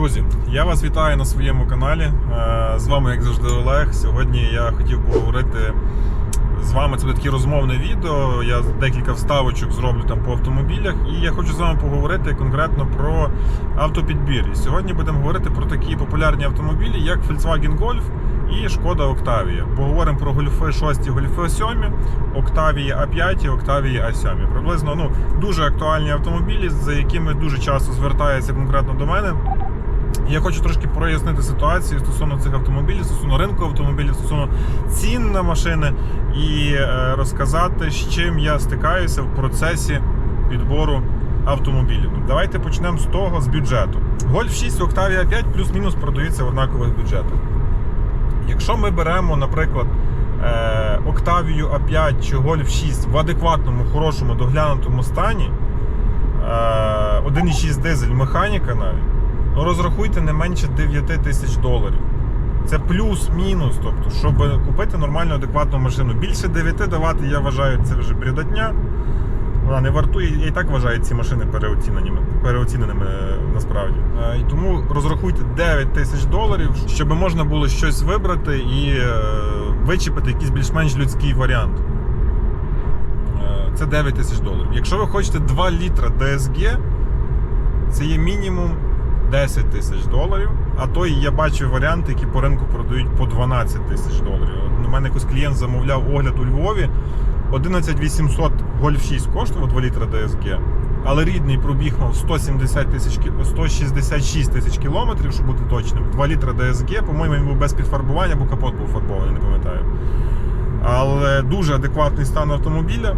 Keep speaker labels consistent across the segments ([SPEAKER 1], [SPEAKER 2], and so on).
[SPEAKER 1] Друзі, я вас вітаю на своєму каналі. Е, З вами, як завжди, Олег. Сьогодні я хотів поговорити з вами. Це буде таке розмовне відео. Я декілька вставочок зроблю там по автомобілях. І я хочу з вами поговорити конкретно про автопідбір. І сьогодні будемо говорити про такі популярні автомобілі, як Volkswagen Golf і Шкода Octavia. Поговоримо про гольфи 6, гольфи 7, Octavia A5, Octavia A7. Приблизно ну, дуже актуальні автомобілі, за якими дуже часто звертаються конкретно до мене. Я хочу трошки прояснити ситуацію стосовно цих автомобілів, стосовно ринку автомобілів, стосовно цін на машини і е, розказати, з чим я стикаюся в процесі підбору автомобілів. Давайте почнемо з того, з бюджету. Golf 6 Octavia 5 плюс-мінус продаються в однакових бюджетах. Якщо ми беремо, наприклад, е, Octavia A5 чи Golf 6 в адекватному, хорошому, доглянутому стані, е, 1,6 дизель механіка навіть, ну розрахуйте не менше 9 тисяч доларів. Це плюс-мінус, тобто, щоб купити нормальну адекватну машину. Більше 9 давати, я вважаю, це вже бредотня. Вона не вартує, я і так вважаю ці машини переоціненими, переоціненими насправді. Е, І тому розрахуйте 9 тисяч доларів, щоб можна було щось вибрати і е, вичепити якийсь більш-менш людський варіант. Е, Це 9 тисяч доларів. Якщо ви хочете 2 літра DSG, це є мінімум 10 тисяч доларів. А то я бачу варіанти, які по ринку продають по 12 тисяч доларів. У мене якось клієнт замовляв огляд у Львові. 11800 Golf 6 коштував 2 літра DSG, але рідний пробіг мав 170 тисяч 166 тисяч кілометрів, щоб бути точним. 2 літра DSG, по-моєму, він був без підфарбування, бо капот був фарбований, не пам'ятаю. Але дуже адекватний стан автомобіля.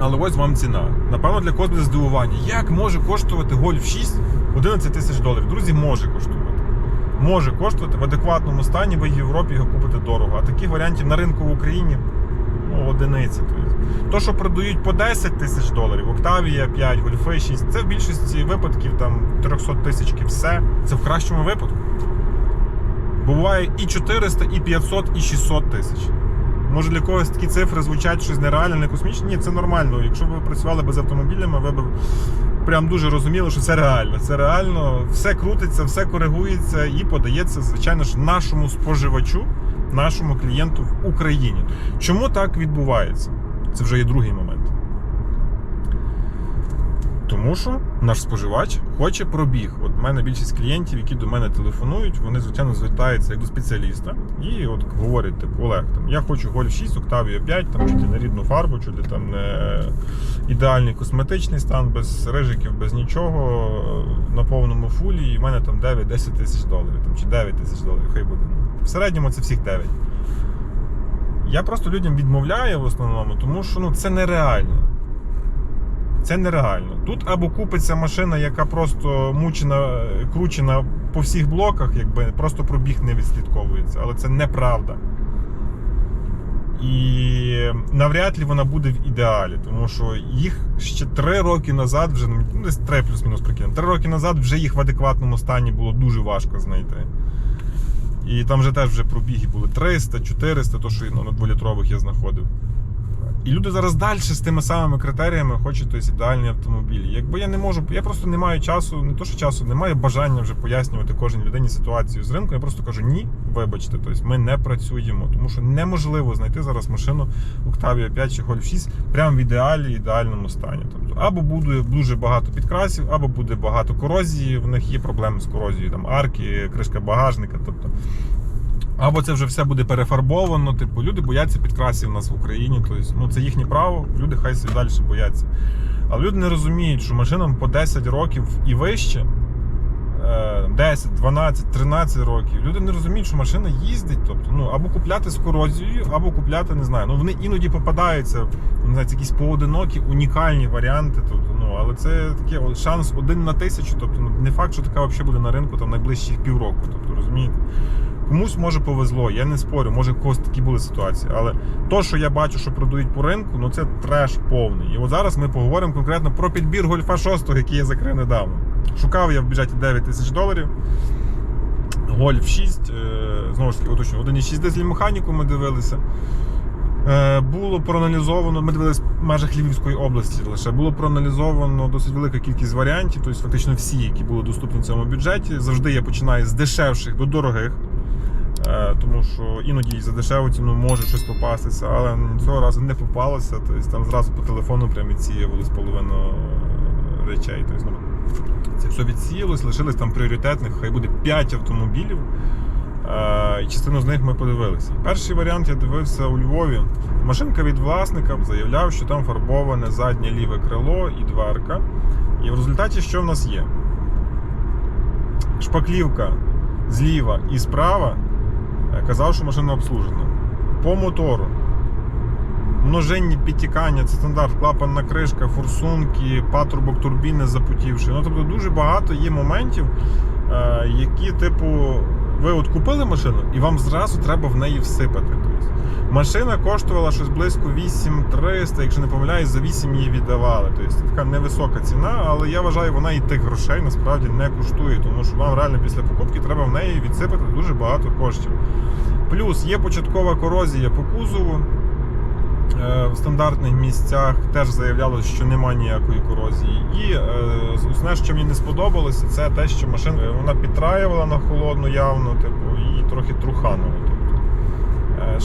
[SPEAKER 1] Але ось вам ціна. Напевно, для когось буде здивування. Як може коштувати Golf 6 11 тисяч доларів? Друзі, може коштувати. Може коштувати в адекватному стані, ви в Європі його купите дорого. А таких варіантів на ринку в Україні ну, одиниці. То, що продають по 10 тисяч доларів, Octavia 5, Golf 6, це в більшості випадків там 300 тисяч все. Це в кращому випадку. Буває і 400, і 500, і 600 тисяч. Може для когось такі цифри звучать щось нереальне, не космічне. Ні, це нормально. Якщо ви працювали без автомобілями, ви б прям дуже розуміли, що це реально. Це реально, все крутиться, все коригується і подається, звичайно ж, нашому споживачу, нашому клієнту в Україні. Чому так відбувається? Це вже є другий момент. Тому що наш споживач хоче пробіг. От в мене більшість клієнтів, які до мене телефонують, вони звичайно звертаються як до спеціаліста і от говорять, типу, Олег, там я хочу Golf 6, Octavia 5, там ти на рідну фарбу, чи ти там не ідеальний косметичний стан, без рижиків, без нічого, на повному фулі, і в мене там 9-10 тисяч доларів, там, чи 9 тисяч доларів, хай буде. В середньому це всіх 9. Я просто людям відмовляю в основному, тому що ну, це нереально. Це нереально. Тут або купиться машина, яка просто мучена, кручена по всіх блоках, якби просто пробіг не відслідковується, але це неправда. І навряд ли вона буде в ідеалі, тому що їх ще три роки назад, вже ну, десь три плюс-мінус прикинемо, три роки назад вже їх в адекватному стані було дуже важко знайти. І там вже теж вже пробіги були 300, 400, то що ну, на дволітрових я знаходив. І люди зараз далі з тими самими критеріями хочуть тобто, ідеальні автомобілі. Якби я не можу, я просто не маю часу, не то що часу, не маю бажання вже пояснювати кожній людині ситуацію з ринку. Я просто кажу ні, вибачте, тобто ми не працюємо, тому що неможливо знайти зараз машину Octavia 5 чи Golf 6 прямо в ідеалі, ідеальному стані. Тобто, або буде дуже багато підкрасів, або буде багато корозії. В них є проблеми з корозією, там арки, кришка багажника. Тобто або це вже все буде перефарбовано. Типу, люди бояться підкрасів у нас в Україні. Тобто, ну це їхнє право, люди хай собі далі бояться. Але люди не розуміють, що машинам по 10 років і вище, е, 10, 12, 13 років. Люди не розуміють, що машина їздить. Тобто, ну або купляти з корозією, або купляти, не знаю. Ну вони іноді попадаються, не знаю, якісь поодинокі, унікальні варіанти. Тобто, ну але це таке шанс один на тисячу. Тобто, ну не факт, що така взагалі буде на ринку там найближчі півроку. Тобто, розумієте. Комусь може повезло, я не спорю, може в когось такі були ситуації. Але то, що я бачу, що продають по ринку, ну це треш повний. І от зараз ми поговоримо конкретно про підбір гольфа 6, який я закрив недавно. Шукав я в бюджеті 9 тисяч доларів. Гольф 6, е, знову ж таки, уточню, 1,6 дизель механіку ми дивилися. Е, Було проаналізовано, ми дивились в межах Львівської області лише було проаналізовано досить велика кількість варіантів, тобто фактично всі, які були доступні в цьому бюджеті. Завжди я починаю з дешевших до дорогих, тому що іноді за дешеву ціну може щось попастися, але цього разу не попалося. Тобто там зразу по телефону прям відсіювали з половину е, речей. Тобто, ну, це все відсіялось, лишилось там пріоритетних, хай буде 5 автомобілів. Е, І частину з них ми подивилися. Перший варіант я дивився у Львові. Машинка від власника заявляв, що там фарбоване заднє ліве крило і дверка. І в результаті що в нас є? Шпаклівка зліва і справа е, казав, що машина обслужена. По мотору. Множенні підтікання, це стандарт, клапанна кришка, форсунки, патрубок турбіни запутівши. Ну, тобто дуже багато є моментів, е, які, типу, ви от купили машину і вам зразу треба в неї всипати. Тобто, машина коштувала щось близько 8300, якщо не помиляюсь, за 8 її віддавали. Тобто така невисока ціна, але я вважаю, вона і тих грошей насправді не коштує, тому що вам реально після покупки треба в неї відсипати дуже багато коштів. Плюс є початкова корозія по кузову. Е, В стандартних місцях теж заявлялося, що немає ніякої корозії. І е, основне, що мені не сподобалося, це те, що машина е, вона підтраювала на холодну явно, типу, і трохи труханула.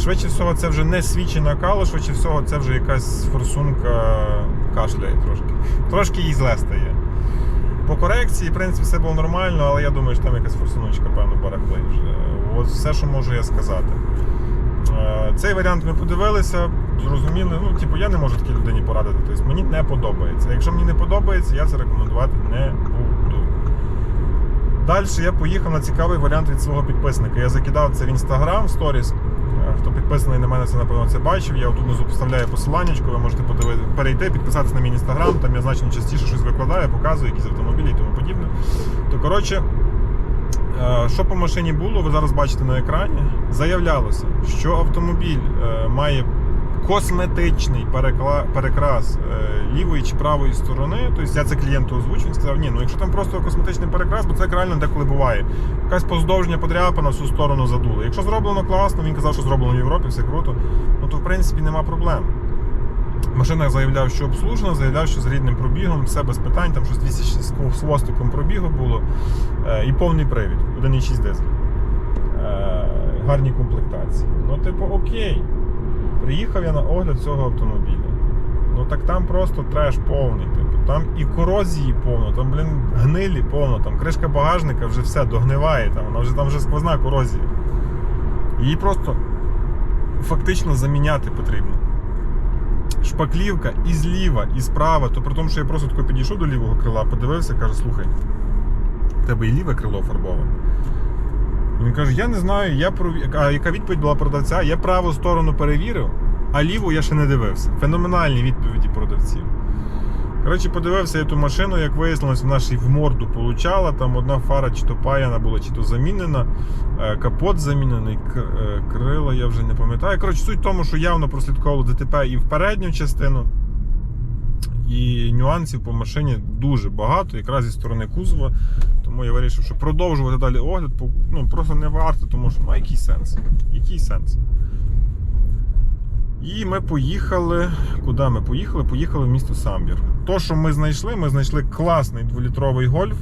[SPEAKER 1] Швидше всього, це вже не свічі накалу, швидше всього, це вже якась форсунка кашляє трошки. Трошки їй зле стає. По корекції, в принципі, все було нормально, але я думаю, що там якась форсуночка, певно, барахли. От все, що можу я сказати. Е, Цей варіант ми подивилися, зрозуміли. Ну, типу, я не можу такій людині порадити. Тобто мені не подобається. Якщо мені не подобається, я це рекомендувати не буду. Далі я поїхав на цікавий варіант від свого підписника. Я закидав це в інстаграм сторіс. Хто підписаний на мене, це напевно це бачив. Я тут внизу поставляю посилання, ви можете подивити, перейти, підписатися на мій інстаграм. Там я значно частіше щось викладаю, показую, якісь автомобілі і тому подібне. То коротше, Е, Що по машині було, ви зараз бачите на екрані. Заявлялося, що автомобіль е, має косметичний перекрас е, лівої чи правої сторони. Тобто я це клієнту озвучив, він сказав, ні, ну якщо там просто косметичний перекрас, бо це реально деколи буває. Якась поздовжня подряпана всю сторону задула. Якщо зроблено класно, він казав, що зроблено в Європі, все круто, ну то в принципі нема проблем. Машина заявляв, що обслужена, заявляв, що з рідним пробігом, все без питань, там щось 200 з хвостиком пробігу було. Е, І повний привід, 1,6 дизель. Е, Гарні комплектації. Ну, типу, окей. Приїхав я на огляд цього автомобіля. Ну так там просто треш повний. Типу. Там і корозії повно, там, блін, гнилі повно, там кришка багажника вже все догниває, там, вона вже, там вже сквозна корозія. Її просто фактично заміняти потрібно шпаклівка і зліва, і справа, то при тому, що я просто тако підійшов до лівого крила, подивився, каже, слухай, в тебе і ліве крило фарбоване. Він каже, я не знаю, я прові... а яка відповідь була продавця? Я праву сторону перевірив, а ліву я ще не дивився. Феноменальні відповіді продавців. Коротше, подивився я ту машину, як вияснилось, вона ж і в морду получала. Там одна фара чи то паяна була, чи то замінена, е, капот замінений, е, крила я вже не пам'ятаю. Коротше, суть в тому, що явно прослідковувало ДТП і в передню частину. І нюансів по машині дуже багато, якраз зі сторони кузова. Тому я вирішив, що продовжувати далі огляд ну, просто не варто, тому що ну, який сенс? Який сенс? І ми поїхали. Куди ми поїхали? Поїхали в місто Самбір. То, що ми знайшли, ми знайшли класний дволітровий гольф.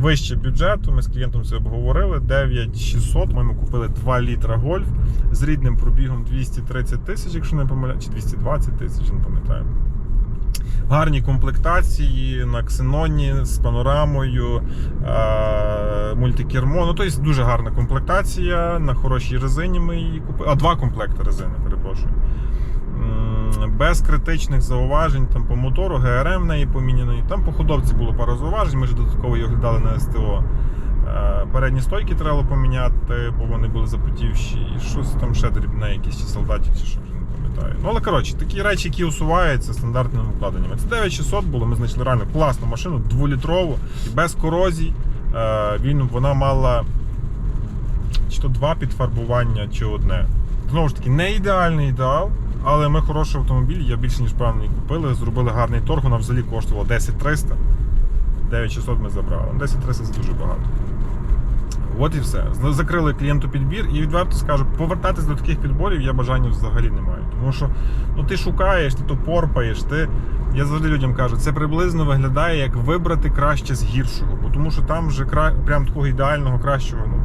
[SPEAKER 1] Вище бюджету. Ми з клієнтом це обговорили. 9600. Ми купили 2 літра гольф з рідним пробігом 230 тисяч, якщо не помиляю, чи 220 тисяч, не пам'ятаю. Гарні комплектації на ксеноні з панорамою, е- мультикермо. Ну, тобто дуже гарна комплектація. На хорошій резині ми її купили. А два комплекти резини, перепрошую. Без критичних зауважень там по мотору, ГРМ в неї поміняний. Там по ходовці було пара зауважень, ми ж додатково її оглядали на СТО. Е, Передні стойки треба поміняти, бо вони були запотівші. І щось там ще дрібне, якісь чи солдатик, чи що пам'ятаю. Ну, але коротше, такі речі, які усуваються стандартними вкладеннями. Це 9600 було, ми знайшли реально класну машину, дволітрову, без корозій. Е, Він, вона мала чи то два підфарбування, чи одне. Знову ж таки, не ідеальний ідеал, але ми хороший автомобіль, я більше ніж певний купили, зробили гарний торг, вона взагалі коштувала 10 300. 9300 ми забрали. Ну, 10 300 це дуже багато. От і все. Закрили клієнту підбір, і відверто скажу, повертатись до таких підборів я бажання взагалі не маю. Тому що ну, ти шукаєш, ти то порпаєш, ти. Я завжди людям кажу, це приблизно виглядає як вибрати краще з гіршого, бо тому що там вже кра... прям такого ідеального кращого, ну,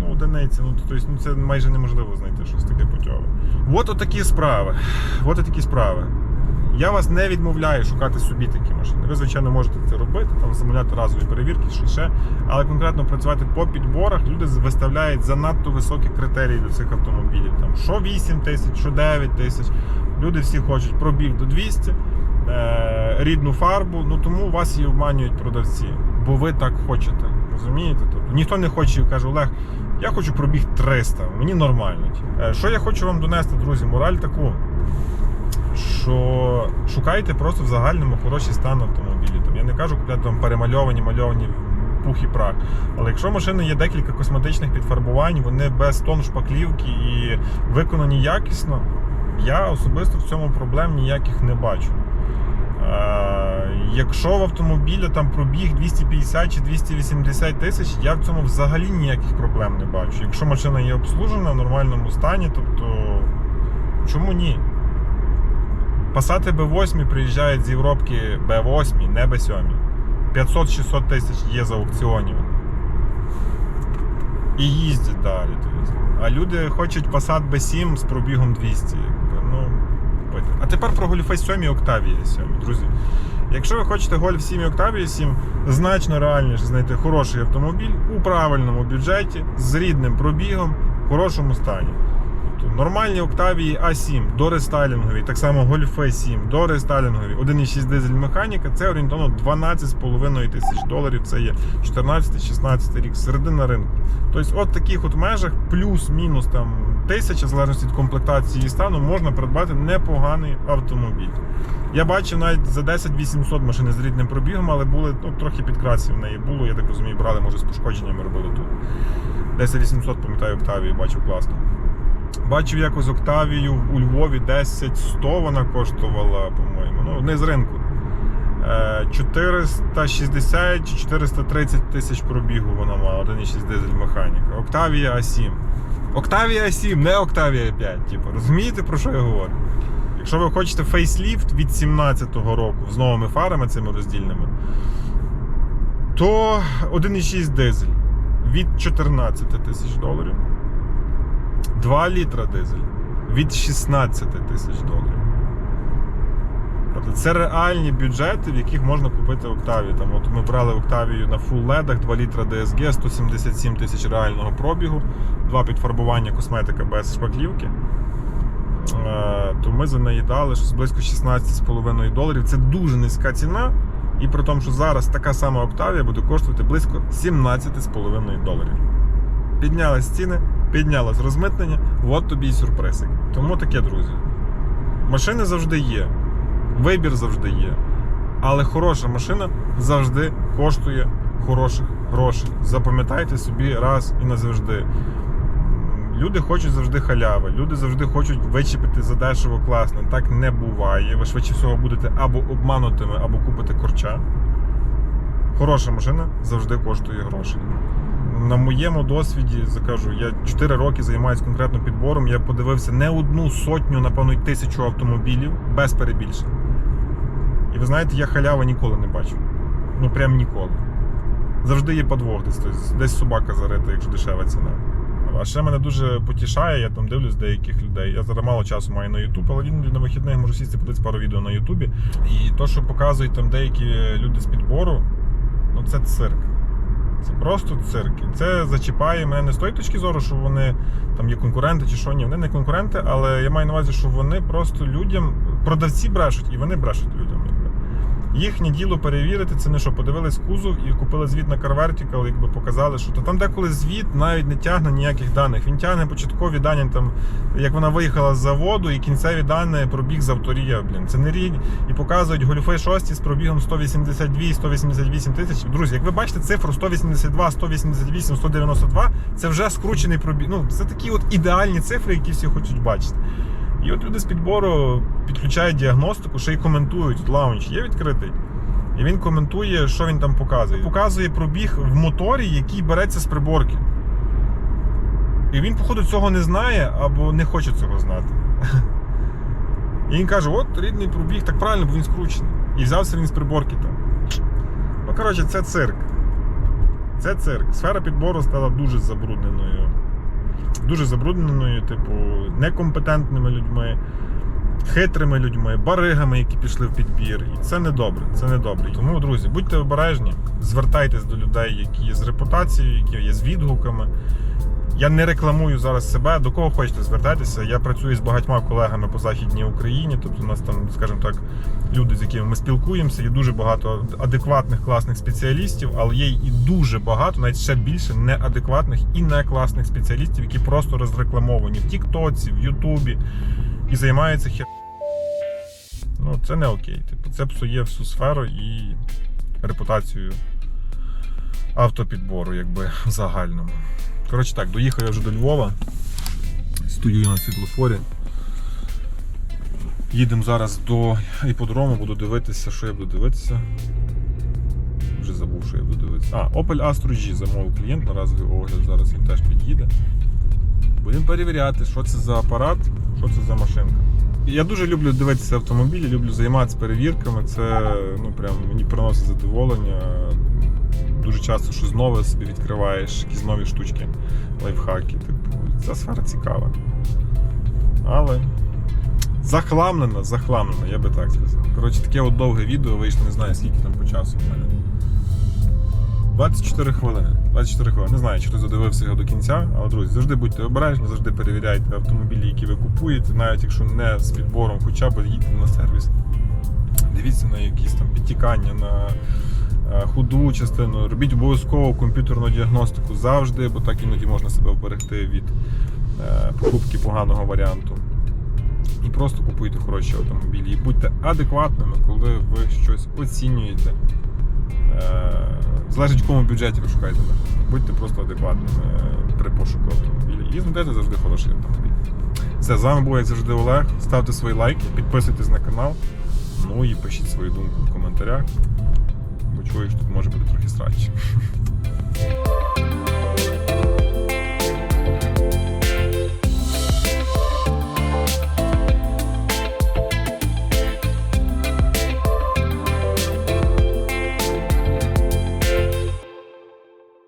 [SPEAKER 1] ну одиниці, ну, тобто, ну це майже неможливо знайти щось таке путьове. От отакі справи. От такі справи. Я вас не відмовляю шукати собі такі машини. Ви, звичайно, можете це робити, там замовляти разові перевірки, що ще. Але конкретно працювати по підборах люди виставляють занадто високі критерії до цих автомобілів. Там що 8 тисяч, що 9 тисяч. Люди всі хочуть пробіг до 200, е- рідну фарбу. Ну тому вас і обманюють продавці, бо ви так хочете. Розумієте? Тобто ніхто не хоче, каже Олег. Я хочу пробіг 300, мені нормально. Е, Що я хочу вам донести, друзі? Мораль таку що шукайте просто в загальному хороший стан автомобілі. Там, я не кажу купляти там перемальовані, мальовані пух і прах. Але якщо машини є декілька косметичних підфарбувань, вони без тон шпаклівки і виконані якісно, я особисто в цьому проблем ніяких не бачу. Е, Якщо в автомобілі там пробіг 250 чи 280 тисяч, я в цьому взагалі ніяких проблем не бачу. Якщо машина є обслужена в нормальному стані, тобто чому ні? Пасати Б8 приїжджають з Європки Б8, не Б7. 500-600 тисяч є за аукціонів. І їздять далі. А люди хочуть Passat B7 з пробігом 200. Ну, а тепер про Golf 7 і Octavia 7, друзі. Якщо ви хочете Golf 7 і Octavia 7, значно реальніше знайти хороший автомобіль у правильному бюджеті, з рідним пробігом, в хорошому стані. Тобто нормальні Octavia A7 до рестайлінгові, так само Golf 7 до рестайлінгові, 1,6 дизель механіка, це орієнтовно 12,5 тисяч доларів. Це є 14-16 рік, середина ринку. Тобто, от в таких от межах, плюс-мінус там тисяча, в залежності від комплектації і стану, можна придбати непоганий автомобіль. Я бачив навіть за 10-800 машини з рідним пробігом, але були ну, трохи підкрасів в неї було. Я так розумію, брали, може, з пошкодженнями робили тут. 10-800, пам'ятаю, Октавії бачив класно. Бачив якось Октавію у Львові 10-100 вона коштувала, по-моєму. Ну, не з ринку. Е, 460 чи 430 тисяч пробігу вона мала, 1,6 дизель механіка. Октавія А7. Октавія А7, не Октавія 5. Типу, розумієте, про що я говорю? Якщо ви хочете фейсліфт від 17-го року з новими фарами цими роздільними, то 1,6 дизель від 14 тисяч доларів. 2 літра дизель від 16 тисяч доларів. Тобто це реальні бюджети, в яких можна купити Октавію. Там, от ми брали Октавію на фул ледах, 2 літра DSG, 177 тисяч реального пробігу, два підфарбування косметика без шпаклівки. Е, То ми за неї дали щось близько 16,5 доларів. Це дуже низька ціна. І при тому, що зараз така сама Октавія буде коштувати близько 17,5 доларів. Піднялись ціни, піднялось розмитнення, от тобі і сюрпризик. Тому таке, друзі. Машини завжди є, вибір завжди є. Але хороша машина завжди коштує хороших грошей. Запам'ятайте собі раз і назавжди. Люди хочуть завжди халяви, люди завжди хочуть вичепити за дешево класно. Так не буває. Ви швидше всього будете або обманутими, або купите корча. Хороша машина завжди коштує грошей. На моєму досвіді закажу, я 4 роки займаюся конкретно підбором. Я подивився не одну сотню, напевно, тисячу автомобілів без перебільшень. І ви знаєте, я халяви ніколи не бачив. Ну прям ніколи. Завжди є подвох десь, тобто десь собака зарита, якщо дешева ціна. А ще мене дуже потішає, я там дивлюсь деяких людей. Я зараз мало часу маю на YouTube, але іноді на вихідних можу сісти подивитися пару відео на Ютубі. І то, що показують там деякі люди з підбору, ну це цирк. Це просто цирк. Це зачіпає мене не з тої точки зору, що вони там є конкуренти чи що ні. Вони не конкуренти, але я маю на увазі, що вони просто людям, продавці брешуть, і вони брешуть людям. Їхнє діло перевірити, це не що, подивились кузов і купили звіт на Car Vertical, якби показали, що то там деколи звіт навіть не тягне ніяких даних. Він тягне початкові дані, там, як вона виїхала з заводу, і кінцеві дані пробіг з авторія. Блін, це не рівні. І показують гольфи 6 з пробігом 182-188 тисяч. Друзі, як ви бачите, цифру 182, 188, 192 це вже скручений пробіг. Ну, це такі от ідеальні цифри, які всі хочуть бачити. І от люди з підбору підключають діагностику, ще й коментують. Лаунч є відкритий. І він коментує, що він там показує. Показує пробіг в моторі, який береться з приборки. І він, походу, цього не знає або не хоче цього знати. І він каже: от рідний пробіг, так правильно, бо він скручений. І взявся він з приборки там. Ну, коротше, це цирк. Це цирк. Сфера підбору стала дуже забрудненою. Дуже забрудненою, типу, некомпетентними людьми, хитрими людьми, баригами, які пішли в підбір. І це не добре. Це не добре. Тому, друзі, будьте обережні, звертайтесь до людей, які є з репутацією, які є з відгуками. Я не рекламую зараз себе. До кого хочете звертайтеся. Я працюю з багатьма колегами по Західній Україні. Тобто, у нас там, скажімо так, люди, з якими ми спілкуємося, є дуже багато адекватних класних спеціалістів, але є і дуже багато, навіть ще більше неадекватних і не класних спеціалістів, які просто розрекламовані в Тіктоці, в Ютубі і займаються хер. Ну, це не окей. Типу, це псує всю сферу і репутацію автопідбору, якби в загальному. Коротше так, доїхав я вже до Львова. Стою на світлофорі. Їдемо зараз до іподрому, буду дивитися, що я буду дивитися. Вже забув, що я буду дивитися. А, Opel Astra G замовив клієнт на разовий огляд. Зараз він теж під'їде. Будемо перевіряти, що це за апарат, що це за машинка. Я дуже люблю дивитися автомобілі, люблю займатися перевірками. Це ну, прям мені приносить задоволення. Дуже часто щось нове собі відкриваєш, якісь нові штучки, лайфхаки. Типу, ця сфера цікава. Але захламлена, захламлена, я би так сказав. Коротше, таке от довге відео вийшло, не знаю, скільки там по часу в мене. 24 хвилини. 24 хвилини. Не знаю, чи хто задивився його до кінця, але друзі, завжди будьте обережні, завжди перевіряйте автомобілі, які ви купуєте, навіть якщо не з підбором, хоча б їдьте на сервіс. Дивіться на якісь там підтікання, на худу частину. Робіть обов'язково комп'ютерну діагностику завжди, бо так іноді можна себе вберегти від е, покупки поганого варіанту. І просто купуйте хороші автомобілі. І будьте адекватними, коли ви щось оцінюєте. Е, Залежить, в якому бюджеті ви шукаєте. Будьте просто адекватними е, при пошуку автомобіля. І знайдете завжди хороший автомобіль. Все, з вами був, як завжди, Олег. Ставте свої лайки, підписуйтесь на канал. Ну і пишіть свою думку в коментарях. Що тут може бути трохи страшніше.